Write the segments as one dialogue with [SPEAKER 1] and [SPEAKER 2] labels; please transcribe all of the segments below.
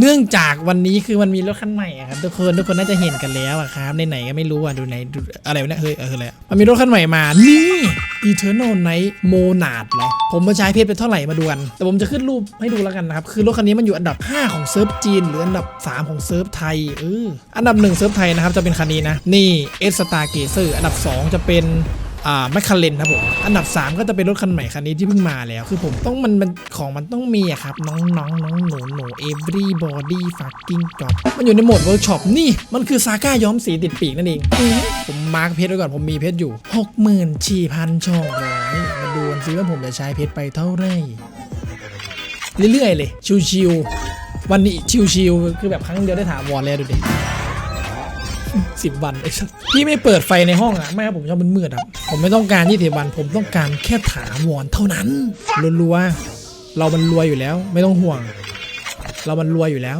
[SPEAKER 1] เนื่องจากวันนี้คือมันมีรถคันใหม่อะครับทุกคนทุกคนน่าจะเห็นกันแล้วอะครับในไหนก็ไม่รู้อะดูไหนดูอะไรวะเนี่ยเฮ้ยเอออะไรมันมีรถคันใหม่มานี่ Eternal Night Monad เหรอผมมาใช้เพจไปเท่าไหร่มาดูกัน แต่ผมจะขึ้นรูปให้ดูแล้วกันนะครับ คือรถคันนี้มันอยู่อันดับ 5 ของเซิร์ฟจีน หรืออันดับ 3 ของเซิร์ฟไทยเอออันดับ 1 เซิร์ฟไทยนะครับจะเป็นคันนี้นะนี่เอสตาเกเซอร์อันดับ 2 จะเป็น อ่าแมคคาเรนครับผมอันดับ 3 ก็จะเป็นรถคันใหม่คันนี้ที่เพิ่งมาแล้ว คือผมต้องมันมันของมันต้องมีอะครับน้องน้องน้องหนูหนู everybody fucking job มันอยู่ในโหมดเวิร์กช็อปนี่ มันคือซาก้าย้อมสีติดปีกนั่นเอง ผมมาร์กเพชรไว้ก่อนผมมีเพชรอยู่64,000ช่องร้อยมาดูกันซิว่าผมจะใช้เพชรไปเท่าไหร่เรื่อยๆเลยชิวๆวันนี้ชิวๆคือแบบครั้งเดียวได้ถามวอนเลยดูดิ สิบวันไอ้สัสพี่ไม่เปิดไฟในห้องอะไม่ผมชอบมันมืดๆอะผมไม่ต้องการยี่สิบวัน ผมต้องการแค่ถาวรเท่านั้นรัวๆเรามันรวยอยู่แล้ว ไม่ต้องห่วง เรามันรวยอยู่แล้ว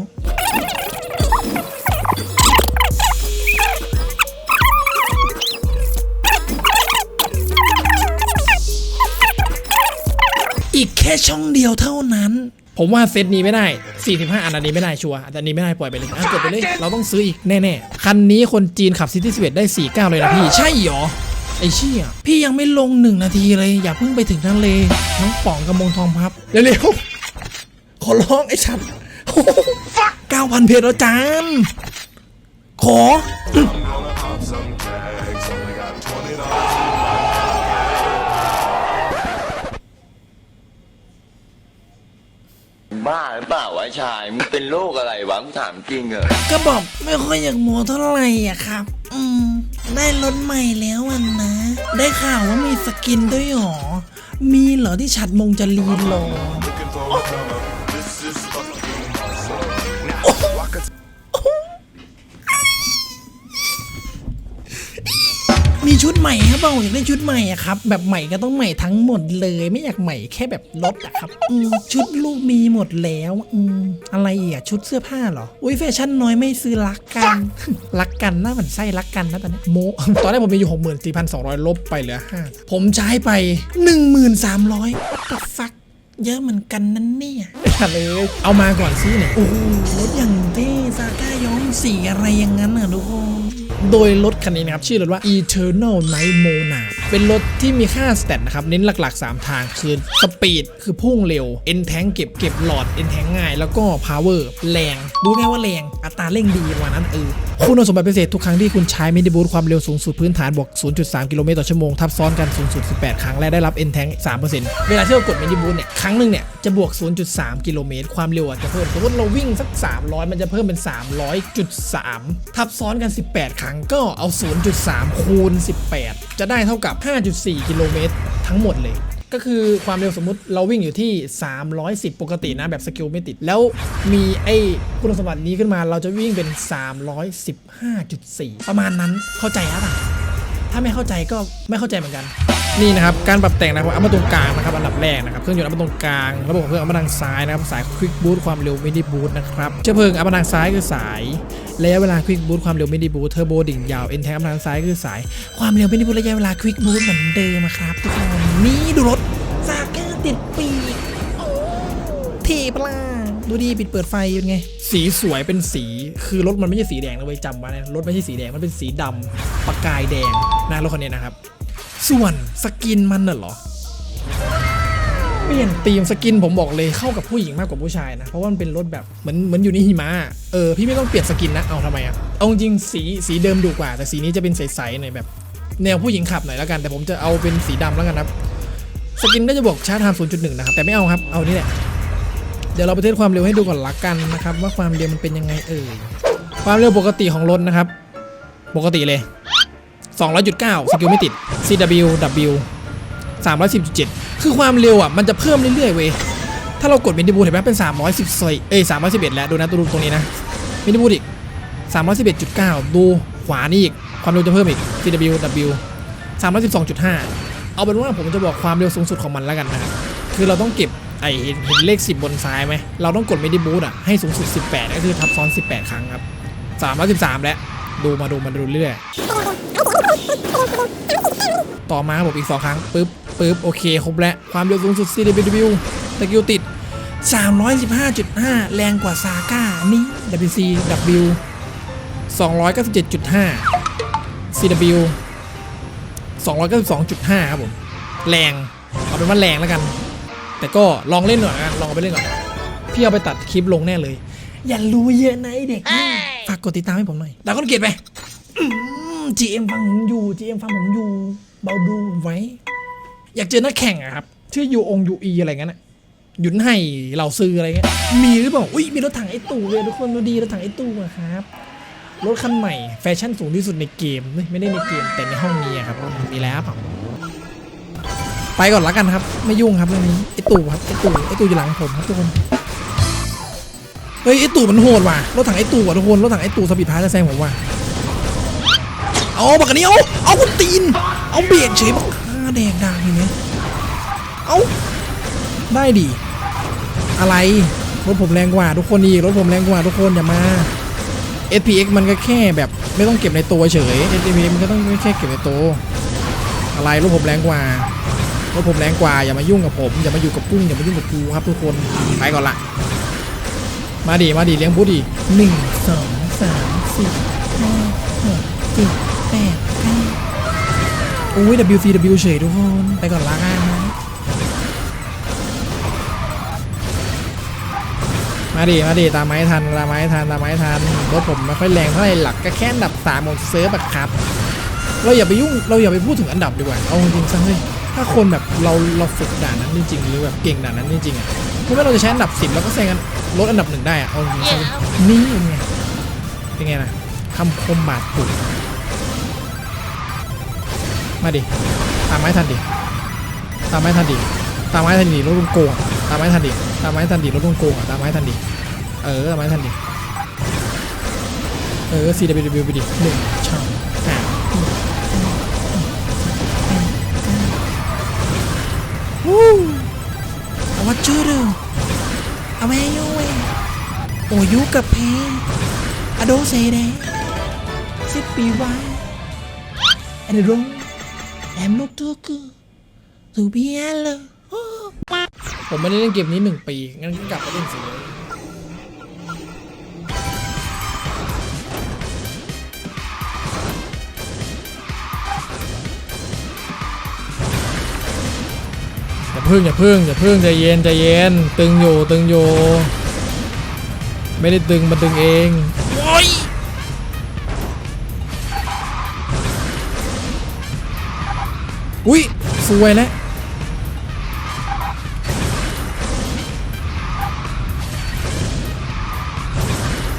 [SPEAKER 1] อีกแค่ช่องเดียวเท่านั้น ผมว่าเซตนี้ไม่ได้ 45 อันอันนี้ไม่ได้ชัวร์แต่อันนี้ไม่ได้ปล่อยไปเลยอะกดไปเลย เราต้องซื้ออีกแน่ๆ คันนี้คนจีนขับซิตี้สเวได้ 49 เลยนะพี่ ใช่เหรอ ไอ้เชี่ยพี่ยังไม่ลงหนึ่งนาทีเลย อย่าเพิ่งไปถึงทะเลน้องป๋องกับมงทองพับ เร็วๆ ขอร้องไอ้ชัด9,000 เพจแล้วจานขอ
[SPEAKER 2] บ้าหรือเปล่าวะชายมึงเป็นโรคอะไรวะมึงถามจริงเหรอ
[SPEAKER 1] ก็บอกไม่ค่อยอยากโมเท่าไหร่อะครับ อืม ได้รถใหม่แล้วอันนะ ได้ข่าวว่ามีสกินด้วยหรอ มีเหรอที่ฉัดมงจะรีนหลดมีชุด ใหม่ครับเปล่าอยากได้ชุดใหม่อะครับ แบบใหม่ก็ต้องใหม่ทั้งหมดเลย ไม่อยากใหม่แค่แบบรถอะครับอืมชุดลูกมีหมดแล้วอืมอะไรอีอะชุดเสื้อผ้าเหรออุ้ยแฟชั่นน้อยไม่ซื้อรักกัน รักกันหน้าเหมือนไส้รักกันนะตอนนี้โมตอนแรกผมมีอยู่หกหมื่นสี่พันสองร้อยลบไปเหลือห้าผมใช้ไปหนึ่งหมื่นสามร้อย what the fuck เยอะเหมือนกันนั่นเนี่ยเลยเอามาก่อนซิเนี่ยโอ้โหรถอย่างเท่ซาก้าย้อมสีอะไรอย่างนั้นอะทุกคน โดยรถคันนี้นะครับ ชื่อรถว่า Eternal Night Monad เป็นรถที่มีค่าสเตตนะครับ เน้นหลักๆ 3 ทางคือสปีดคือพุ่งเร็วเอ็นแทงเก็บเก็บหลอดเอ็นแทงง่าย แล้วก็ power แรง ดูง่ายว่าแรง อัตราเร่งดีกว่านั้นเออ คุณสมบัติพิเศษทุกครั้งที่คุณใช้มินิบูทความเร็วสูงสุดพื้นฐานบวก 0.3 กิโลเมตรต่อชั่วโมงทับซ้อนกันสูงสุด 18 ครั้งและได้รับ N tank 3%เวลาที่เรากดมินิบูทเนี่ยครั้งหนึ่งเนี่ยจะบวก 0.3 กิโลเมตรความเร็วจจะเพิ่มสมมติเราวิ่งสัก 300 มันจะเพิ่มเป็น 300.3 ทับซ้อนกัน 18 ครั้งก็เอา 0.3 คูณ 18 จะได้เท่ากับ 5.4 กิโลเมตรทั้งหมดเลย ก็คือความเร็วสมมุติเราวิ่งอยู่ที่ 310 ปกตินะแบบสกิลไม่ติด แล้วมีไอ้คุณสมบัตินี้ขึ้นมาเราจะวิ่งเป็น 315.4 ประมาณนั้นเข้าใจหรือเปล่าถ้าไม่เข้าใจก็ไม่เข้าใจเหมือนกัน นี่นะครับการปรับแต่งนะครับเอามาตรงกลางนะครับอันดับแรกนะครับเครื่องยนต์เอามาตรงกลางระบบเครื่องเอามาทางซ้ายนะครับสายควิกบูทความเร็วมินิบูทนะครับเชื้อเพลิงเอามาทางซ้ายคือสายระยะเวลาควิกบูทความเร็วมินิบูทเทอร์โบดิ่งยาวเอ็นแทงทางซ้ายคือสายความเร็วมินิบูทระยะเวลาควิกบูทเหมือนเดิมครับทุกคนนี่ดูรถซาก้าติดปีกเทปลาดูดีปิดเปิดไฟเป็นไง สีสวยเป็นสีคือรถมันไม่ใช่สีแดงนะเว้ยจำไว้นะรถไม่ใช่สีแดงมันเป็นสีดำประกายแดงนะรถคันนี้นะครับ ส่วนสกินมันน่ะเหรอ เปลี่ยนธีมสกินผมบอกเลยเข้ากับผู้หญิงมากกว่าผู้ชายนะ เพราะว่ามันเป็นรถแบบเหมือนเหมือนอยู่ในหิมะเออพี่ไม่ต้องเปลี่ยนสกินนะเอาทำไมอะเอาจริงสีสีเดิมดูกว่า แต่สีนี้จะเป็นใสๆหน่อยแบบ แนวผู้หญิงขับหน่อยแล้วกัน แต่ผมจะเอาเป็นสีดำแล้วกันครับสกินก็จะบอกชาร์จไทม์0.1 นะครับ แต่ไม่เอาครับ เอานี่แหละ เดี๋ยวเราไปเทสความเร็วให้ดูก่อนละกันนะครับ ว่าความเร็วมันเป็นยังไงเอ่ย ความเร็วปกติของรถนะครับ ปกติเลย 200.9 สกิลไม่ติด CW W 310.7 คือความเร็วอะ มันจะเพิ่มเรื่อยๆเว้ย ถ้าเรากดมินิบูทเห็นไหมเป็น 310เอ้ย311 แล้ว ดูนะตัวรูปตรงนี้นะมินิบูทอีก 311.9 ดูขวานี่อีก ความเร็วจะเพิ่มอีก CW W 312.5 เอาเป็นว่าผมจะบอกความเร็วสูงสุดของมันแล้วกันนะครับ คือเราต้องเก็บไอเห็นเห็นเลข 10 บนซ้ายไหม เราต้องกดมินิบูทอะให้สูงสุด 18 ก็คือทับซ้อน 18 ครั้งครับ 313 แล้ว ดูมาดูมาดูเรื่อยต่อมาครับผมอีก 2 ครั้งปึ๊บปึ๊บโอเค ครบแล้ว ความเร็วสูงสุด CW สกิลติด 315.5 แรงกว่าซาก้านี่ WC W 297.5 CW 292.5 ครับผม แรง เอาเป็นว่าแรงแล้วกัน แต่ก็ลองเล่นหน่อยนะลองไปเล่นก่อน พี่เอาไปตัดคลิปลงแน่เลย อย่ารู้เยอะนะไอเด็กนี่ กดติดตามให้ผมหน่อยดาวก็เกียรติไปอืมฟังผมอยู่ GM ฟังผมอยู่ เบาดูไว้ อยากเจอนักแข่งอะครับ ชื่อยูองยูอีอะไรเงี้ยนะหยุนให้เราซื้ออะไรเงี้ย มีหรือเปล่า อุ้ยมีรถถังไอตู่เลยทุกคนดูดีรถถังไอตู่อะครับ รถคันใหม่ แฟชั่นสูงที่สุดในเกมเฮ้ยไม่ได้ในเกมแต่ในห้องนี้อะครับ มีแล้วเปล่าไปก่อนละกันครับ ไม่ยุ่งครับเรื่องนี้ไอตู่ครับไอตู่ไอตู่อยู่หลังผมครับทุกคน เฮ้ยไอตู่มันโหดว่ะรถถังไอตู่ว่ะทุกคนรถถังไอตู่สปีดพาร์จะแซงผมว่ะเอาบักอันนี้เอาเอาคุณตีน เอาเบรกเฉยบักฆ่าแดกดังอย่างเงี้ยเอาได้ดิอะไรรถผมแรงกว่าทุกคนอีกรถผมแรงกว่าทุกคนอย่ามา SPX มันก็แค่แบบไม่ต้องเก็บในตัวเฉย SPX มันก็ต้องไม่แค่เก็บในตัวอะไรรถผมแรงกว่ารถผมแรงกว่าอย่ามายุ่งกับผมอย่ามาอยู่กับกุ้งอย่ามายุ่งกับกูครับทุกคนไปก่อนละ มาดิมาดิเลี้ยงบูดดิหนึ่งสองสามสี่ห้าหกเจ็ดแปดเก้าโอ้ย WCW เฉยทุกคน ไปก่อนละกันนะมาดิมาดิตามไม้ทันตามไม้ทันตามไม้ทันรถผมไม่ค่อยแรงเท่าไหร่หลักก็แค่อันดับสามของเซิร์ฟอะครับ เราอย่าไปยุ่งเราอย่าไปพูดถึงอันดับดีกว่า เอาจริงซะเฮ้ย ถ้าคนแบบเราเราฝึกด่านนั้นจริงๆหรือแบบเก่งด่านนั้นจริงๆอะไม่ว่าเราจะใช้อันดับสิบแล้วก็แซงกันลดอันดับหนึ่งได้อะเอาจริงๆนี่ไงเป็นไงล่ะคำคมบาดปุกมาดิตามไม้ทันดิตามไม้ทันดิตามไม้ทันดิรถลุงโกงตามไม้ทันดิตามไม้ทันดิรถลุงโกงตามไม้ทันดิเออตามไม้ทันดิเออ CWW ไปดิหนึ่ง วู้เอาวัดชื่อเดิมเอาแม่ยูเวโอยุกับเพอโดเซเดสิบปีไว้แอนด์รงแอมลูกทุกสูเบียเลยผมไม่ได้เล่นเกมนี้หนึ่งปี งั้นก็กลับไปเล่นสิเลย อย่าพึ่งอย่าพึ่งอย่าพึ่งใจเย็นใจเย็น ตึงอยู่ตึงอยู่ไม่ได้ตึงมันตึงเองโอ้ยอุ้ยสวยแล้ว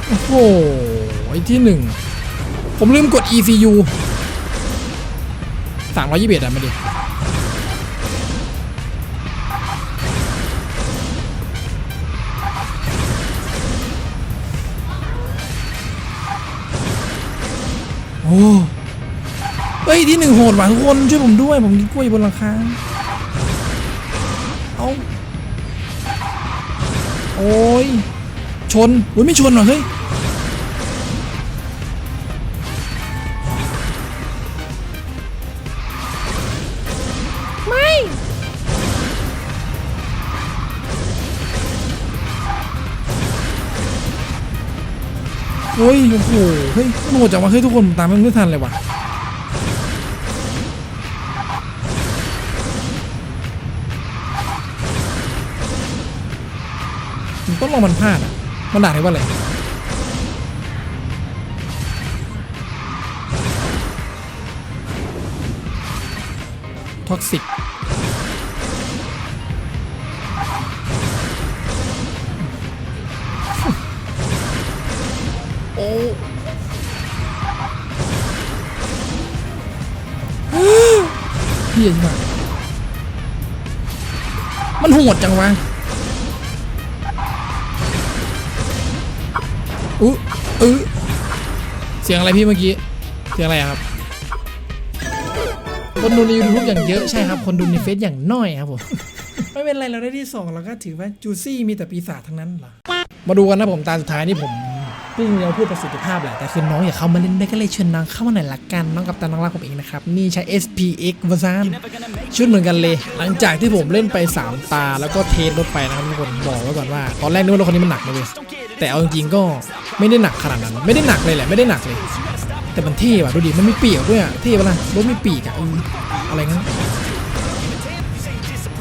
[SPEAKER 1] โอ้โหไอ้ที่หนึ่งผมลืมกด ECU สามร้อยยี่สิบเอ็ดอะมาดิ โอ้เฮ้ยที่หนึ่งโหดหว่ะทุกคนช่วยผมด้วย ผมกินกล้วยบนหลังคาเอาโอ้ยชนอุ้ยไม่ชนหรอเฮ้ย โอ้ยโอ้โหเฮ้ยมันโหดจังวะเฮ้ยทุกคนตามมันไม่ทันเลยว่ะมันต้องลองมันพลาดอะมันด่าได้ว่าอะไรท็อกซิก เฮียมากมันโหดจังวะอุ๊อื้อเสียงอะไรพี่เมื่อกี้ เสียงอะไรครับ คนดูในยูทูบอย่างเยอะใช่ครับ คนดูในเฟซอย่างน้อยครับผมไม่เป็นไรเราได้ที่สองเราก็ถือว่าจูซี่มีแต่ปีศาจทั้งนั้นเหรอ มาดูกันนะผมตาสุดท้ายนี่ผม ซึ่งเราพูดประสิทธิภาพแหละ แต่คือน้องอยากเข้ามาเล่นได้ก็เลยเชิญน้องเข้ามาหน่อยละกัน น้องกับตาน้องรักผมเองนะครับ นี่ใช้ SPX วาซานชุดเหมือนกันเลย หลังจากที่ผมเล่นไป 3 ตา แล้วก็เทสรถไปนะครับทุกคนบอกไว้ก่อนว่า ตอนแรกนึกว่ารถคันนี้มันหนักเลย แต่เอาจริงๆก็ไม่ได้หนักขนาดนั้น ไม่ได้หนักเลยแหละไม่ได้หนักเลย แต่มันเท่ว่ะดูดิมันมีปีกด้วยอะเท่ปะล่ะรถมีปีกอะเอออะไรงั้น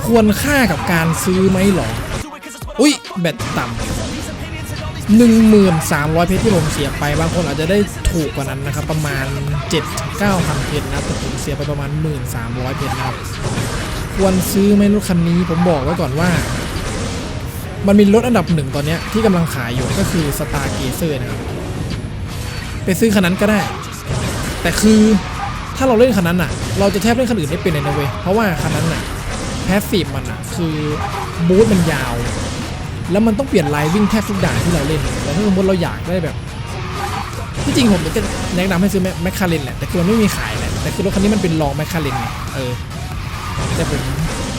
[SPEAKER 1] ควรค่ากับการซื้อไหมหรอ อุ้ยแบตต่ำ หนึ่งหมื่นสามร้อยเพชรที่ผมเสียไป บางคนอาจจะได้ถูกกว่านั้นนะครับ ประมาณ7จ็ดเก้าพันเพชรนะแต่ผมเสียไปประมาณหมื่นสามร้อยเพชรนะครับ ควรซื้อไหมรถคันนี้ ผมบอกไว้ก่อนว่า มันมีรถอันดับหนึ่งตอนนี้ที่กำลังขายอยู่ก็คือสตาร์เกเซอร์นะครับ ไปซื้อคันนั้นก็ได้ แต่คือถ้าเราเล่นคันนั้นอะ เราจะแทบเล่นคันอื่นไม่เป็นเลยนะเว้ยเพราะว่าคันนั้นอะแพสซีฟมันอะ คือบูทมันยาว แล้วมันต้องเปลี่ยนไลน์วิ่งแทบทุกด่านที่เราเล่นแล้วถ้าสมมติเราอยากได้แบบที่จริงผมจะแนะนำให้ซื้อแมคคาเรนแหละแต่คือมันไม่มีขายแหละแต่คือรถคันนี้มันเป็นลองแมคคาเรนไงเออแต่ผม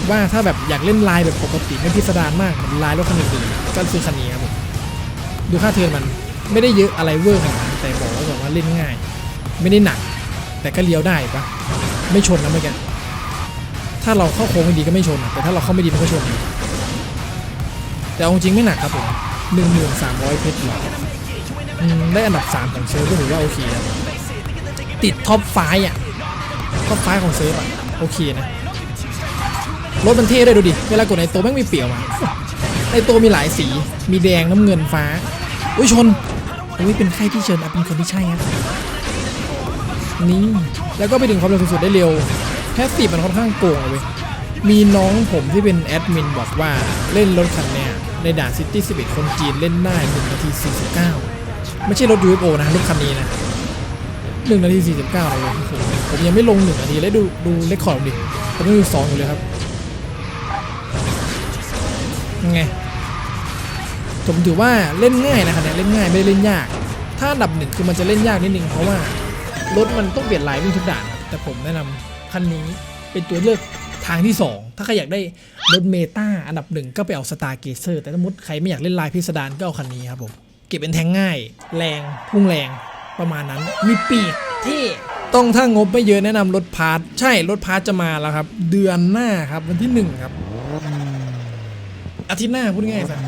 [SPEAKER 1] ว่าถ้าแบบอยากเล่นไลน์แบบปกติไม่พิสดารมากมือนไลน์รถคันอื่นๆก็ซื้อคันนี้ครับผมดูค่าเทิร์นมันไม่ได้เยอะอะไรเวอร์ขนาดนั้นแต่บอกว้ก่อนว่าเล่นง่าย ไม่ได้หนัก แต่ก็เลี้ยวได้ปะไม่ชนนะเมื่อกี้ถ้าเราเข้าโค้งไม่ดีก็ไม่ชนแต่ถ้าเราเข้าไม่ดีมันก็ชน แต่เอาจริงไม่หนักครับผมหนึ่งหมื่นสามร้อยเพชรหรออืมได้อันดับสามของเซิร์ฟก็ถือว่าโอเคนะติดท็อปไฟว์อะท็อปไฟว์ของเซิร์ฟอะโอเคนะรถมันเท่ด้วยดูดิ เวลากดในตัวแม่งมีเปี่ยวมาในตัวมีหลายสี มีแดงน้ำเงินฟ้า อุ้ยชน อุ้ยเป็นใครที่เชิญอะเป็นคนที่ใช่ครับนี่ แล้วก็ไปถึงความเร็วสูงสุดได้เร็วแพสซีฟมันค่อนข้างโกงเว้ย มีน้องผมที่เป็นแอดมินบอกว่าเล่นรถคันเนี้ยในด่านซิตี้11 คนจีนเล่นได้1นาที 49 ไม่ใช่รถ UFO นะรถคันนี้นะ1นาที 49เลยเว้ยโอ้โหผมยังไม่ลง 1 นาทีแล้วดูดูเลคคอร์ดดิผมยังอยู่2อยู่เลยครับไงผมถือว่าเล่นง่ายนะคันเนี้เล่นง่ายไม่ได้เล่นยาก ถ้าอันดับหนึ่งคือมันจะเล่นยากนิดนึงเพราะว่ารถมันต้องเปลี่ยนลายวิ่งทุกด่านแต่ผมแนะนำคันนี้เป็นตัวเลือก ทางที่ 2 ถ้าใครอยากได้รถเมตาอันดับหนึ่งก็ไปเอาสตาร์เกเซอร์แต่สมมติใครไม่อยากเล่นลายพิสดารก็เอาคันนี้ครับผม เก็บเป็นแทงง่าย แรงพุ่งแรงประมาณนั้น มีปีกที่ต้องถ้างบไม่เยอะแนะนำรถพาร์ทใช่รถพาร์ทจะมาแล้วครับ เดือนหน้าครับวันที่หนึ่งครับ อาทิตย์หน้าพูดง่ายๆซะ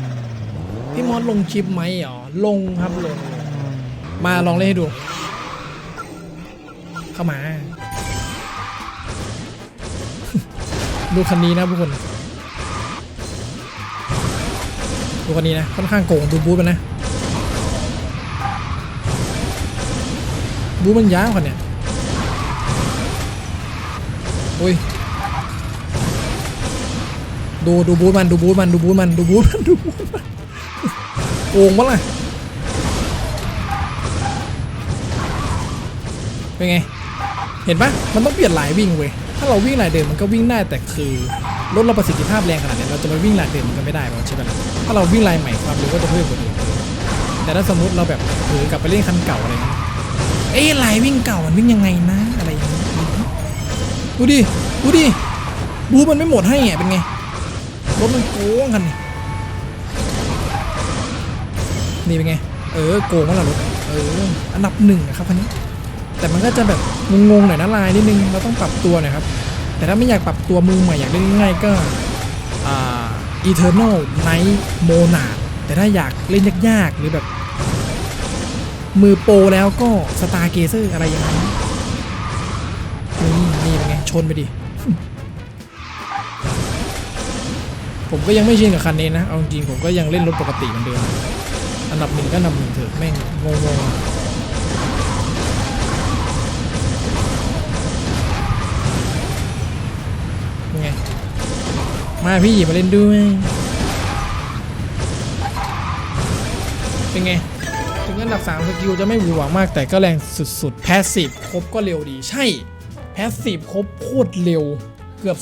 [SPEAKER 1] พี่มอสลงคลิปไหมอ๋อลงครับลงลงมาลองเล่นให้ดู เข้ามา ดูคันนี้นะทุกคนดูคันนี้นะค่อนข้างโกงดูบูธมันนะบูธมันยาวคันเนี่ยอุ้ยดูดูบูธมันดูบูธมันดูบูธมันดูบูธมันดูบูธมันโกงปะล่ะเป็นไง เห็นปะมันต้องเปลี่ยนหลายวิ่งเว้ย ถ้าเราวิ่งลายเดิมมันก็วิ่งได้แต่คือรถเราประสิทธิภาพแรงขนาดนี้เราจะมาวิ่งลายเดิมมันก็ไม่ได้มันใช่ไหมล่ะถ้าเราวิ่งลายใหม่ความเร็วก็จะเพิ่มกว่าเดิมแต่ถ้าสมมติเราแบบเผลอกลับไปเล่นคันเก่าอะไรเงี้ยเอ้ลายวิ่งเก่ามันวิ่งยังไงนะอะไรอย่างเงี้ยดูดิดูดิบูมันไม่หมดให้อะเป็นไงรถมันโกงกันนี่นี่เป็นไง เออโกงว่าละรถเอออันดับหนึ่งนะครับคันนี้ แต่มันก็จะแบบงงๆหน่อยนะลายนิดนึงเราต้องปรับตัวหน่อยครับ แต่ถ้าไม่อยากปรับตัวมือใหม่อยากเล่นง่ายๆก็อ่า Eternal Night Monarch แต่ถ้าอยากเล่นยากๆหรือแบบ มือโปรแล้วก็ Star Gazer อร์อะไรอย่างนั้นนี่นี่เป็นไง ชนไปดิ ผมก็ยังไม่ชินกับคันนี้นะ เอาจริงผมก็ยังเล่นรถปกติเหมือนเดิม อันดับหนึ่งก็อันดับหนึ่งเถอะแม่งงง มาพี่มาเล่นด้วย เป็นไง ถึงอันดับ 3 สกิลจะไม่หวือหวามากแต่ก็แรงสุดๆ แพสซีฟครบก็เร็วดี ใช่ แพสซีฟครบโคตรเร็วเกือบ